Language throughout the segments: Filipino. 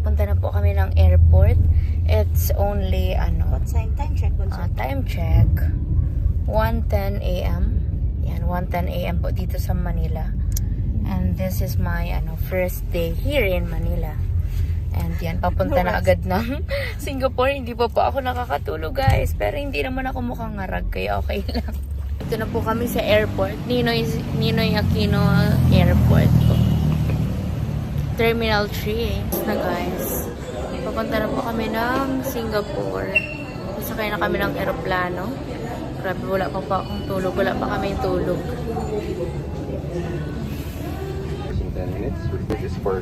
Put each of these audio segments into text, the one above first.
papunta na po kami ng airport. It's only, ano, What time? Time check. One ah, time check. 1.10 a.m. Yan, 1.10 a.m. po dito sa Manila. And this is my, ano, first day here in Manila. And yan, papunta na agad ng Singapore. Hindi pa po ako nakakatulog, guys. Pero hindi naman ako mukhang ngarag, kaya okay lang. Ito na po kami sa airport. Ninoy, Ninoy Aquino Airport. Terminal 3 na guys. Papunta na po kami ng Singapore. Sasakay na kami ng aeroplano. Grabe, wala pa pa akong tulog. Wala pa kami tulog. 10 minutes. This is for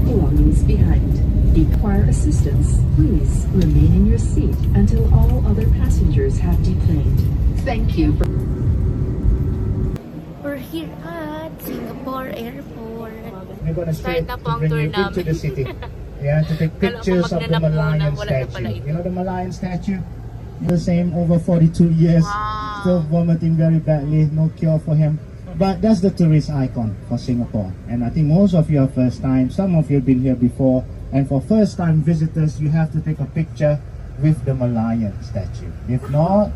Belongings behind. Require assistance, please remain in your seat until all other passengers have deplaned. Thank you for We're here at Singapore Airport. We're gonna Start start na to po ang bring tour you into the city. Yeah, to take pictures of the Malayan wala na pala statue. You know the Malayan statue? The same over 42 years. Wow. Still vomiting very badly. No cure for him. But that's the tourist icon for Singapore. And I think most of you are first time. Some of you have been here before. And for first time visitors, you have to take a picture with the Malayan statue. If not,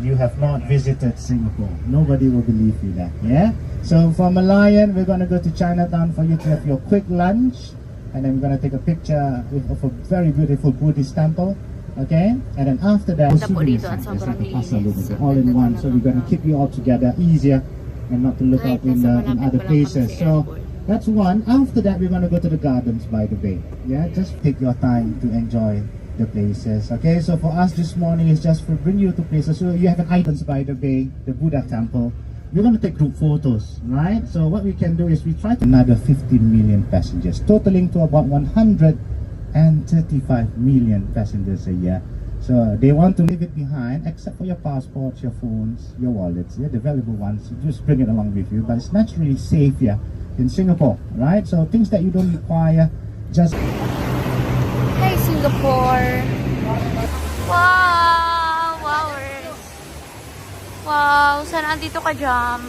you have not visited Singapore. Nobody will believe you that. Yeah? So for Malayan, we're going to go to Chinatown for you to have your quick lunch. And then we're going to take a picture with, of a very beautiful Buddhist temple. Okay? And then after that, Ganda po souvenir dito at center. It's like a Pasar linis. Lubang, Ang all in one. So we're going to keep you all together easier and not to look out in, the, in other pa lang kami places. So. That's one. After that, we're going to go to the gardens by the bay. Yeah, just take your time to enjoy the places. Okay, so for us this morning is just for bring you to places. So you have an items by the bay, the Buddha temple. We're going to take group photos, right? So what we can do is we try to another 50 million passengers, totaling to about 135 million passengers a year. So they want to leave it behind, except for your passports, your phones, your wallets, yeah, the valuable ones. Just bring it along with you. But it's naturally safe here in Singapore, right? So things that you don't require, just Hi, Singapore! Wow! Wowers! Wow! Sana andito ka, Jam?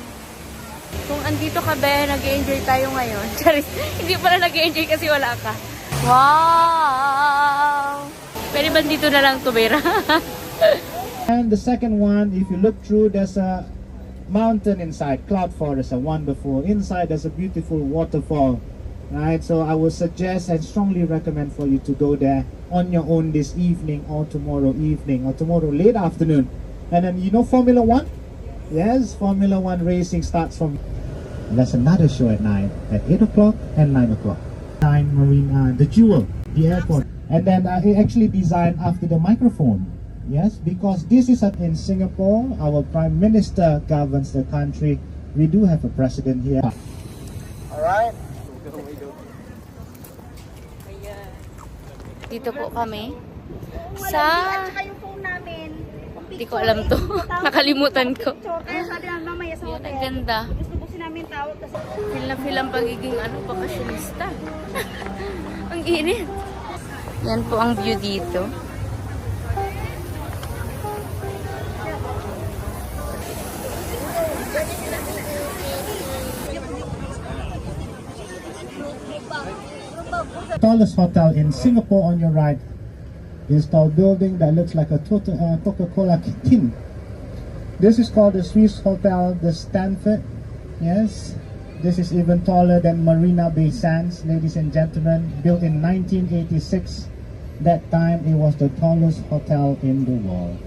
Kung andito ka, be, nag-enjoy tayo ngayon. Charis, hindi pala nag-enjoy kasi wala ka. Wow! Dito na lang? And the second one, if you look through, there's a mountain inside, cloud forest, a wonderful. Inside, there's a beautiful waterfall, right? So I would suggest and strongly recommend for you to go there on your own this evening or tomorrow evening or tomorrow late afternoon. And then you know Formula One? Yes, Formula One racing starts from. There's another show at 9, at eight o'clock and nine o'clock. Nine Marine, uh, the Jewel, the airport, and then uh, it actually designed after the microphone. Yes, because this is at- in Singapore. Our prime minister governs the country. We do have a president here. All right. Dito po kami. Sa... At saka yung phone namin. Kung Hindi ko alam to. Nakalimutan ko. picture. Kaya sabi namin mamaya sa Yan, hotel. ang ganda. Namin tawag kasi Feel na feel ang pagiging ano, ang init. Yan po ang view dito. tallest hotel in Singapore on your right is tall building that looks like a uh, Coca-Cola tin. This is called the Swiss Hotel, the Stanford. Yes, this is even taller than Marina Bay Sands, ladies and gentlemen. Built in 1986. That time it was the tallest hotel in the world.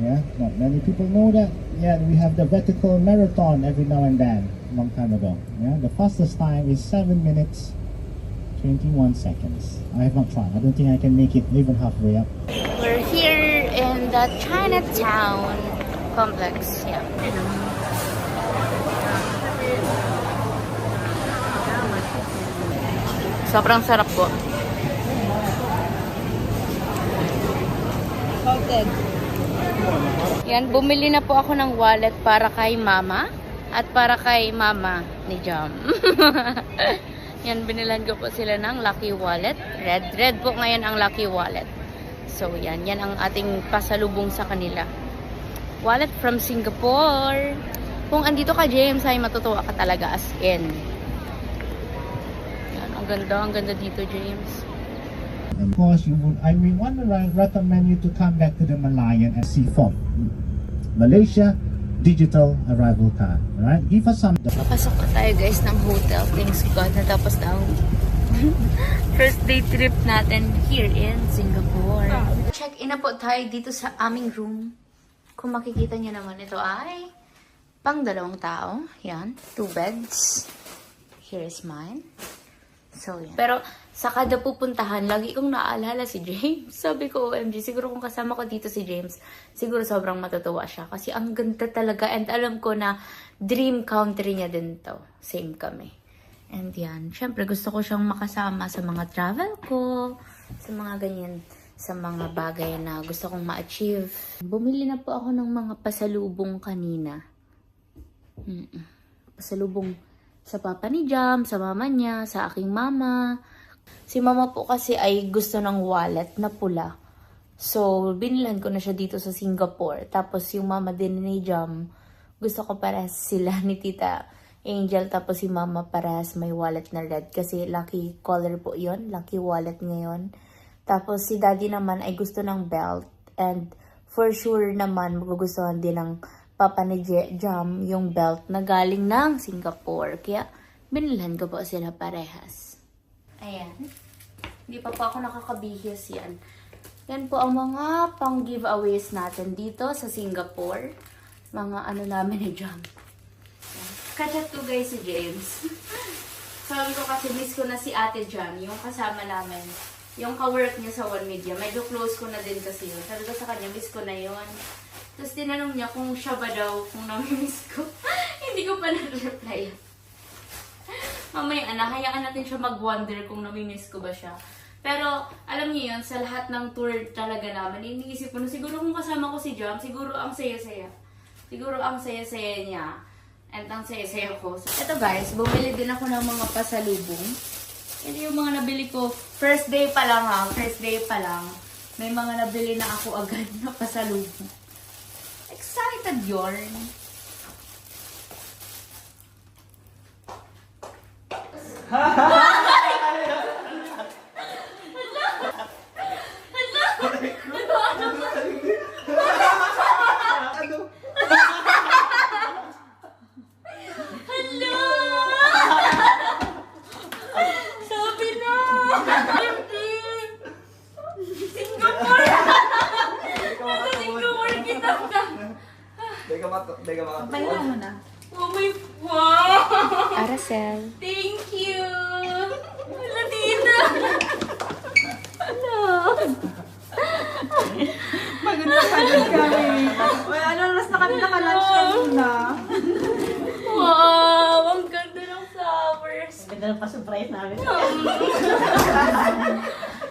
Yeah, not many people know that. Yeah, we have the vertical marathon every now and then, long time ago. Yeah, the fastest time is seven minutes 21 seconds. I have not tried. I don't think I can make it even halfway up. We're here in the Chinatown complex. Yeah. Sobrang sarap po. Salted. Yan, bumili na po ako ng wallet para kay mama at para kay mama ni Jam. yan, binilan ko po sila ng lucky wallet. Red, red po ngayon ang lucky wallet. So, yan, yan ang ating pasalubong sa kanila. Wallet from Singapore. Kung andito ka, James, ay matutuwa ka talaga as in. Ganda, ang ganda dito, James. Of course, you would, I mean, want to re- recommend you to come back to the Malayan and see FOB. Malaysia Digital Arrival Card. Alright? Give us some. Papasok na tayo guys ng hotel. Thanks God natapos na ang first day trip natin here in Singapore. Check-in na po tayo dito sa aming room. Kung makikita nyo naman ito ay pang dalawang tao. Yan. Two beds. Here is mine. So, yan. Pero, sa kada pupuntahan, lagi kong naalala si James. Sabi ko, OMG, siguro kung kasama ko dito si James, siguro sobrang matutuwa siya. Kasi ang ganda talaga. And alam ko na dream country niya din to. Same kami. And yan, syempre gusto ko siyang makasama sa mga travel ko, sa mga ganyan, sa mga bagay na gusto kong ma-achieve. Bumili na po ako ng mga pasalubong kanina. Mm-mm. Pasalubong sa papa ni Jam, sa mama niya, sa aking mama. Si mama po kasi ay gusto ng wallet na pula. So, binilan ko na siya dito sa Singapore. Tapos yung mama din ni Jam, gusto ko parehas sila ni Tita Angel. Tapos si mama parehas may wallet na red. Kasi lucky color po yon Lucky wallet ngayon. Tapos si daddy naman ay gusto ng belt. And for sure naman, magugustuhan din ng papa ni Jam yung belt na galing ng Singapore. Kaya binilhan ko po sila parehas. Ayan. Hindi pa po ako nakakabihis yan. Yan po ang mga pang giveaways natin dito sa Singapore. Mga ano namin ni Jam. Kachat ko guys si James. Sabi ko kasi miss ko na si Ate Jam, yung kasama namin. Yung ka-work niya sa One Media. Medyo close ko na din kasi yun. Sabi ko sa kanya, miss ko na yun. Tapos tinanong niya kung siya ba daw, kung nami-miss ko. Hindi ko pa na-reply. Mamaya anak, hayaan natin siya mag-wonder kung nami-miss ko ba siya. Pero, alam niyo yun, sa lahat ng tour talaga namin, iniisip ko na siguro kung kasama ko si Jam, siguro ang saya-saya. Siguro ang saya-saya niya. And ang saya-saya ko. So, ito guys, bumili din ako ng mga pasalubong. Ito yung mga nabili ko. First day pa lang ha. First day pa lang. May mga nabili na ako agad na pasalubong. Excited yarn. Sabi na! Hindi! Singapore! Nasa Singapore kita ka! Teka mat, teka mat. mo na. Oh my... Wow! Aracel. Thank you! Wala dito! Ano? Maganda pagod kami. Uy, ano oras na kami naka-lunch kanina? Wow! Ang ganda ng flowers! Ganda pa surprise namin.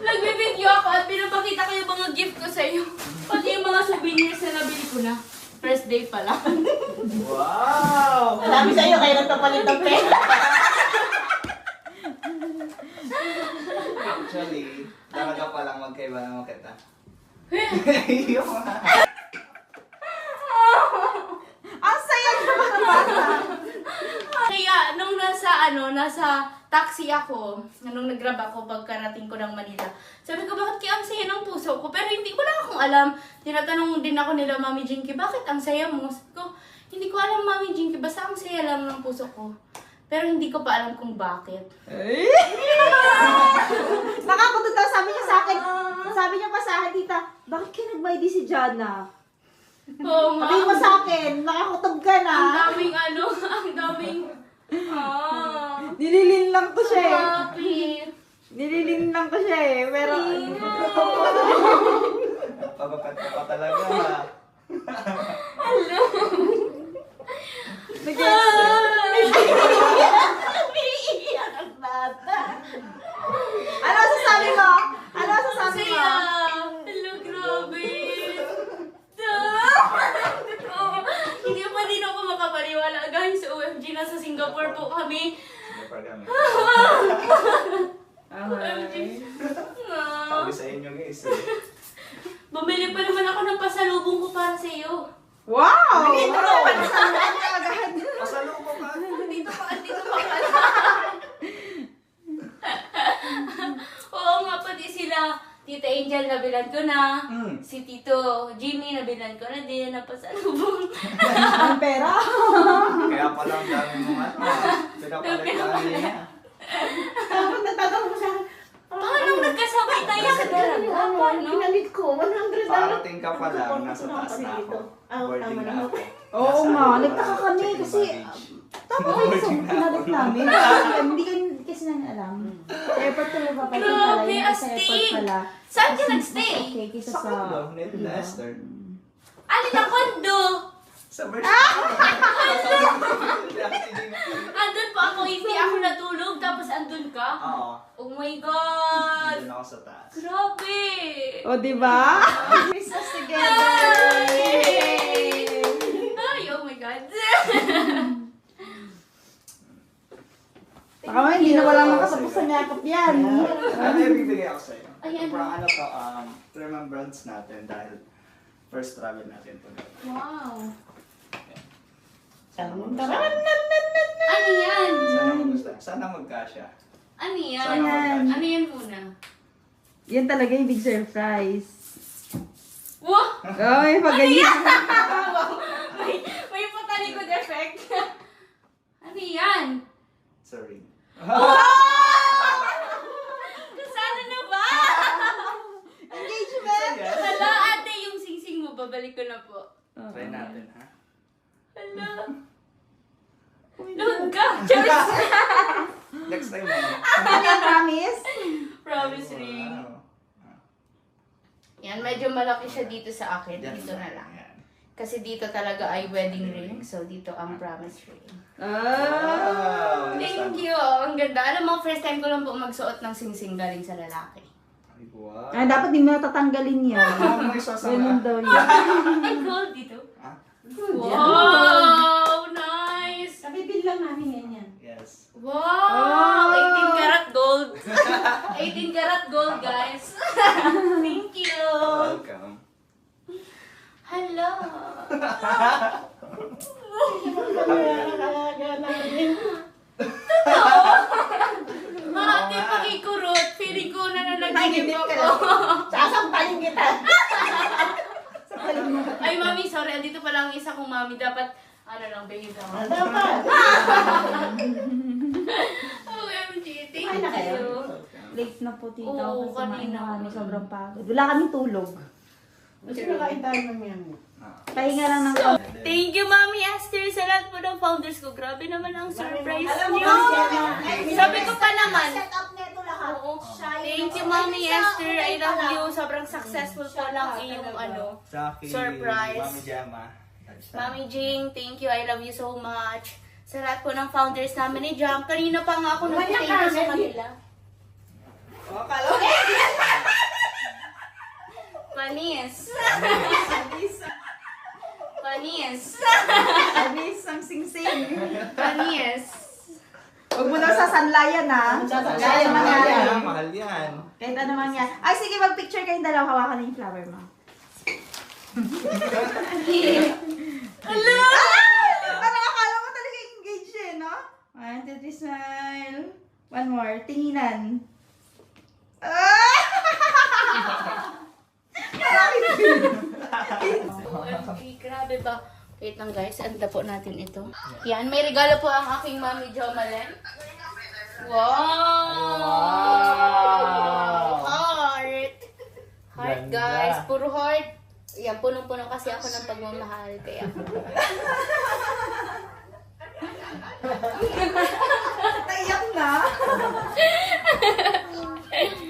Nagbibideo ako at pinapakita ko yung mga gift ko sa iyo. Pati yung mga souvenirs na nabili ko na. First day pa lang. Wow! Sabi sa'yo, kayo nagpapalit ng pera. Actually, talaga palang magkaiba naman kita. Yung mga... Ang saya naman bata. Kaya, nung nasa, ano, nasa taxi ako, nung nag-grab ako pagkarating ko ng Manila, sabi ko, bakit kaya ang saya ng puso ko? Pero hindi ko na akong alam. Tinatanong din ako nila, Mami Jinky, bakit ang saya mo? Sabi ko, hindi ko alam, Mami Jinky, basta ang saya lang ng puso ko. Pero hindi ko pa alam kung bakit. Nakakutunta, sabi niya sa akin, sabi niya pa sa akin, tita, bakit ka nag-by si Jana? Oo nga. Sabi mo sa akin, nakakutog ka na. Ang daming ano, ang daming... Ah, Nililin lang ko siya eh. happy. Nililin lang ko siya eh. Pero, Pabakat ka pa talaga ha. Umiiyak ang bata. Ano sasabi mo? Ano sasabi mo? Saya! Hello, grabe! Da- Oo. Hindi pa din ako makapaniwala. Guys, OMG, nasa Singapore po kami. Hindi pa kami. OMG. Ah. Sabi sa inyo guys eh. Bumili pa naman ako ng pasalubong ko para sa iyo. Wow! Pasalubong ka agad. Pasalubong ka. Dito pa, dito pa pala. Oo nga, pati sila. Tita Angel, nabilan ko na. Mm. Si Tito Jimmy, nabilan ko na din. Napasalubong. Ang pera. Kaya pala ang dami mong ano. Pinapalit lang niya. Tapos nagtatanong ko siya. Paano nagkasabay tayo sa dalaga? Ano, Paano? pinalit ko, 100 Parating ka pa lang, nasa taas na ako. Boarding na ako. Oo nga, ano nagtaka pa, kami kasi tama kayo sa pinalit namin. Hindi kayo kasi namin alam. Sa airport pala papalit pala. Grabe, astig! Saan ka nagstay? Okay, kisa Sa sa... condo, net na Esther. Alin ang kondo? Sa version. Andun pa ako, hindi ako natulog, tapos andun ka? Oo. Oh my God! Nandun ako sa taas. Grabe! O, di ba? Christmas together! Yay! Ay, oh my God! Baka man, hindi na wala makasapos sa yakap yan. Ano yung bibigay ako sa'yo? Ay, ano? Para ano to, um, remembrance natin dahil first travel natin to. wow! Ano yan? Sana magkasya. Ano yan? Sana magkasya. Ano yan muna? Yan talaga yung big surprise. Wow! Oh, may pagayon. may, may patalikod effect. ano yan? Sorry. Kasana na ba? Engagement! Hala, ate, yung singsing mo, babalik ko na po. Try natin, ha? Hala. Load ka! Charis! Next time? Ano yung promise? Promise ring. Yan, medyo malaki siya dito sa akin. Yan Dito na lang. Yan. Kasi dito talaga ay wedding ring. So, dito ang promise ring. Oh. Thank you! Ang ganda. Alam mo, first time ko lang po magsuot ng singsing galing sa lalaki. Ay, wow. Ah, dapat di mo natatanggalin yan. Ano mo isasama? Ganun daw yan. Ay, gold dito. Ah, Wow! Nice! Kabibil lang namin yan yan. yes. Wow! 18 karat gold. 18 karat gold, guys. Thank you. Welcome. Hello. Ate, pakikurot. Feeling ko na nanaginip ako. Sasampalin kita. Ay, mami, sorry. Andito pa lang ang isa kong mami. Dapat, ano lang, baby lang. Dapat. OMG, thank na kayo? you. Late na po tita. Oo, Kasi kanina. na kami. Sobrang pagod. Wala kaming tulog. Ah. Pahinga lang ng Thank you, Mami Esther, sa lahat po ng founders ko. Grabe naman ang surprise niyo. Sabi ko pa naman. up neto lahat. Oo. Thank you, Mami Esther. I love you. Sobrang successful po ng iyong ano. Jackie, Surprise. Mami Gemma. Mami Jing, thank you. I love you so much. Sa lahat po ng founders namin ni Jam. Kanina pa nga ako nag-thank you sa kanila. Oh, kalo. Panis. Panis. Abis ang sing-sing. Panis. Huwag mo daw sasanlayan ha. Kaya Mahal yan, yan. Kahit ano mangyari. Ay, sige, mag-picture kayong dalawa. Hawakan na yung flower mo. Hello! Parang akala mo talaga engaged eh, no? One, two, three, smile. One more. Tinginan. Ah! Okay, grabe ba? Wait lang guys, anda po natin ito. Yan, may regalo po ang aking mami Jo Malen. Wow! Heart! Heart guys, puro heart. Yan, punong-puno kasi ako ng pagmamahal. Kaya ako. Naiyak na!